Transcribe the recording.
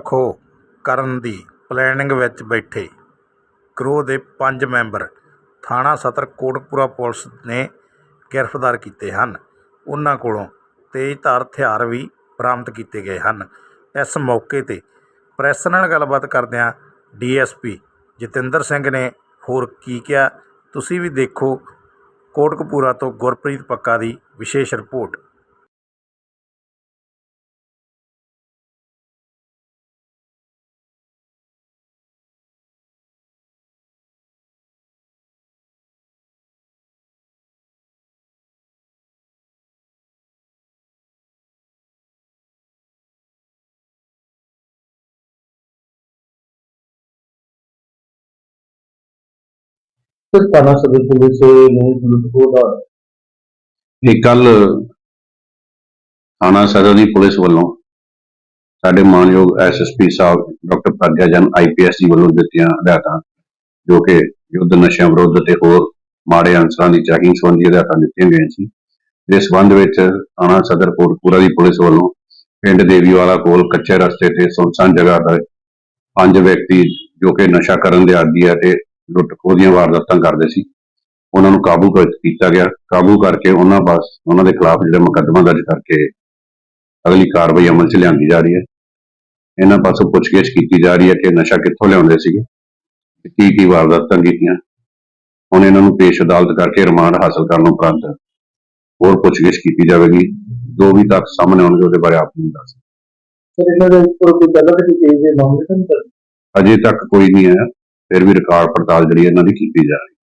ਖੋਹ ਕਰਨ ਦੀ ਪਲੈਨਿੰਗ ਵਿੱਚ ਬੈਠੇ ਗਰੋਹ ਦੇ ਪੰਜ ਮੈਂਬਰ। ਥਾਣਾ ਸਦਰ ਕੋਟਕਪੂਰਾ ਪੁਲਿਸ ਨੇ ਗ੍ਰਿਫਤਾਰ ਕੀਤੇ ਹਨ। ਉਨ੍ਹਾਂ ਕੋਲੋਂ ਤੇਜ਼ਧਾਰ ਹਥਿਆਰ ਵੀ ਬਰਾਮਦ ਕੀਤੇ ਗਏ ਹਨ। ਇਸ ਮੌਕੇ 'ਤੇ ਪ੍ਰੈਸ ਨਾਲ ਗੱਲਬਾਤ ਕਰਦਿਆਂ ਡੀਐਸਪੀ ਜਤਿੰਦਰ ਸਿੰਘ ਨੇ ਹੋਰ ਕੀ ਕਿਹਾ, ਤੁਸੀਂ ਵੀ ਦੇਖੋ ਕੋਟਕਪੂਰਾ ਤੋਂ ਗੁਰਪ੍ਰੀਤ ਪੱਕਾ ਦੀ ਵਿਸ਼ੇਸ਼ ਰਿਪੋਰਟ। ਸਰ ਥਾਣਾ ਸਦਰ ਪੁਲਿਸ ਨੂੰ ਲੁੱਟਖੋ ਦਾ। ਇਹ ਕੱਲ ਥਾਣਾ ਸਦਰ ਦੀ ਪੁਲਿਸ ਵੱਲੋਂ ਸਾਡੇ ਮਾਨਯੋਗ ਐਸਐਸਪੀ ਸਾਹਿਬ, ਡਾਕਟਰ ਪ੍ਰਗਿਆ ਜਨ ਆਈਪੀਐਸ ਜੀ ਵੱਲੋਂ ਦਿੱਤੀਆਂ ਹਦਾਇਤਾਂ, ਜੋ ਕਿ ਯੁੱਧ ਨਸ਼ਿਆਂ ਵਿਰੁੱਧ ਤੇ ਹੋਰ ਮਾੜੇ ਅਨਸਰਾਂ ਦੀ ਚੈਕਿੰਗ ਸੰਬੰਧੀ ਹਦਾਇਤਾਂ ਦਿੱਤੀਆਂ ਗਈਆਂ ਸੀ। ਇਸ ਸੰਬੰਧ ਵਿੱਚ ਥਾਣਾ ਸਦਰ ਕੋਟਪੂਰਾ ਦੀ ਪੁਲਿਸ ਵੱਲੋਂ ਪਿੰਡ ਦੇਵੀਵਾਲਾ ਕੋਲ ਕੱਚੇ ਰਸਤੇ ਤੇ ਸੁਨਸਾਨ ਜਗ੍ਹਾ ਤੇ ਪੰਜ ਵਿਅਕਤੀ ਜੋ ਕਿ ਨਸ਼ਾ ਕਰਨ ਦੇ ਆਦੀ ਹੈ ਤੇ ਲੁੱਟ ਖੋਹ ਦੀਆਂ ਵਾਰਦਾਤਾਂ ਕਰਦੇ ਸੀ। ਉਹਨਾਂ ਨੂੰ ਕਾਬੂ ਕੀਤਾ ਗਿਆ। ਕਾਬੂ ਕਰਕੇ ਉਹਨਾਂ ਪਾਸ ਉਹਨਾਂ ਦੇ ਖਿਲਾਫ ਜਿਹੜਾ ਮੁਕੱਦਮਾ ਦਰਜ ਕਰਕੇ ਅਗਲੀ ਕਾਰਵਾਈ ਅਮਲ 'ਚ ਲਿਆਂਦੀ ਜਾ ਰਹੀ ਹੈ। ਇਹਨਾਂ ਪਾਸੋਂ ਪੁੱਛਗਿੱਛ ਕੀਤੀ ਜਾ ਰਹੀ ਹੈ ਕਿ ਨਸ਼ਾ ਕਿੱਥੋਂ ਲਿਆਉਂਦੇ ਸੀਗੇ ਕੀ ਕੀ ਵਾਰਦਾਤਾਂ ਕੀਤੀਆਂ। ਹੁਣ ਇਹਨਾਂ ਨੂੰ ਪੇਸ਼ ਅਦਾਲਤ ਕਰਕੇ ਰਿਮਾਂਡ ਹਾਸਲ ਕਰਨ ਉਪਰੰਤ ਹੋਰ ਪੁੱਛਗਿੱਛ ਕੀਤੀ ਜਾਵੇਗੀ। ਜੋ ਵੀ ਤੱਥ ਸਾਹਮਣੇ ਆਉਣਗੇ ਉਹਦੇ ਬਾਰੇ ਆਪ ਨੂੰ ਦੱਸ ਸਰ ਇਹਨਾਂ ਦੇ ਉੱਪਰ ਕੋਈ ਕਦੇ ਕੇਸ ਦੇ ਮਾਮਲੇ ਤਾਂ ਅਜੇ ਤੱਕ ਕੋਈ ਨਹੀਂ ਹੈ ਫਿਰ ਵੀ ਰਿਕਾਰਡ ਪੜਤਾਲ ਜਿਹੜੀ ਇਹਨਾਂ ਦੀ ਕੀਤੀ ਜਾ ਰਹੀ ਹੈ।